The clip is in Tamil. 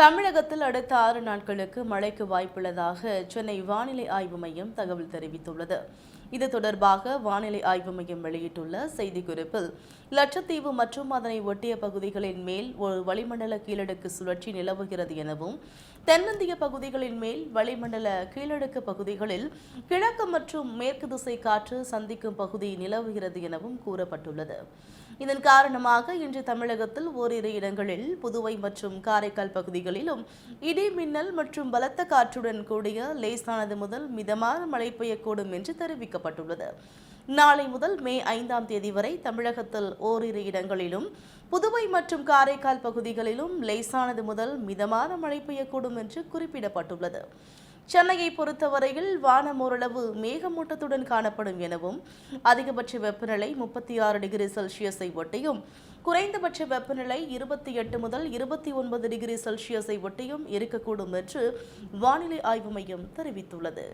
தமிழகத்தில் அடுத்த ஆறு நாட்களுக்கு மழைக்கு வாய்ப்புள்ளதாக சென்னை வானிலை ஆய்வு மையம் தகவல் தெரிவித்துள்ளது. இது தொடர்பாக வானிலை ஆய்வு மையம் வெளியிட்டுள்ள செய்திக்குறிப்பில் லட்சத்தீவு மற்றும் அதனை ஒட்டிய பகுதிகளின் மேல் ஒரு வளிமண்டல கீழடுக்கு சுழற்சி நிலவுகிறது எனவும் தென்னிந்திய பகுதிகளின் மேல் வளிமண்டல கீழடுக்கு பகுதிகளில் கிழக்கு மற்றும் மேற்கு திசை காற்று சந்திக்கும் பகுதி நிலவுகிறது எனவும் கூறப்பட்டுள்ளது. இதன் காரணமாக இன்று தமிழகத்தில் ஓரிரு இடங்களில் புதுவை மற்றும் காரைக்கால் பகுதிகளிலும் இடி மின்னல் மற்றும் பலத்த காற்றுடன் கூடிய லேசானது முதல் மிதமான மழை பெய்யக்கூடும் என்று தெரிவிக்கப்பட்டுள்ளது. நாளை முதல் மே ஐந்தாம் தேதி வரை தமிழகத்தில் ஓரிரு இடங்களிலும் புதுவை மற்றும் காரைக்கால் பகுதிகளிலும் லேசானது முதல் மிதமான மழை பெய்யக்கூடும் என்று குறிப்பிடப்பட்டுள்ளது. சென்னையை பொறுத்தவரையில் வானம் ஓரளவு மேகமூட்டத்துடன் காணப்படும் எனவும் அதிகபட்ச வெப்பநிலை முப்பத்தி ஆறு டிகிரி செல்சியஸை ஒட்டியும் குறைந்தபட்ச வெப்பநிலை இருபத்தி எட்டு முதல் இருபத்தி ஒன்பது டிகிரி செல்சியஸை ஒட்டியும் இருக்கக்கூடும் என்று வானிலை ஆய்வு மையம் தெரிவித்துள்ளது.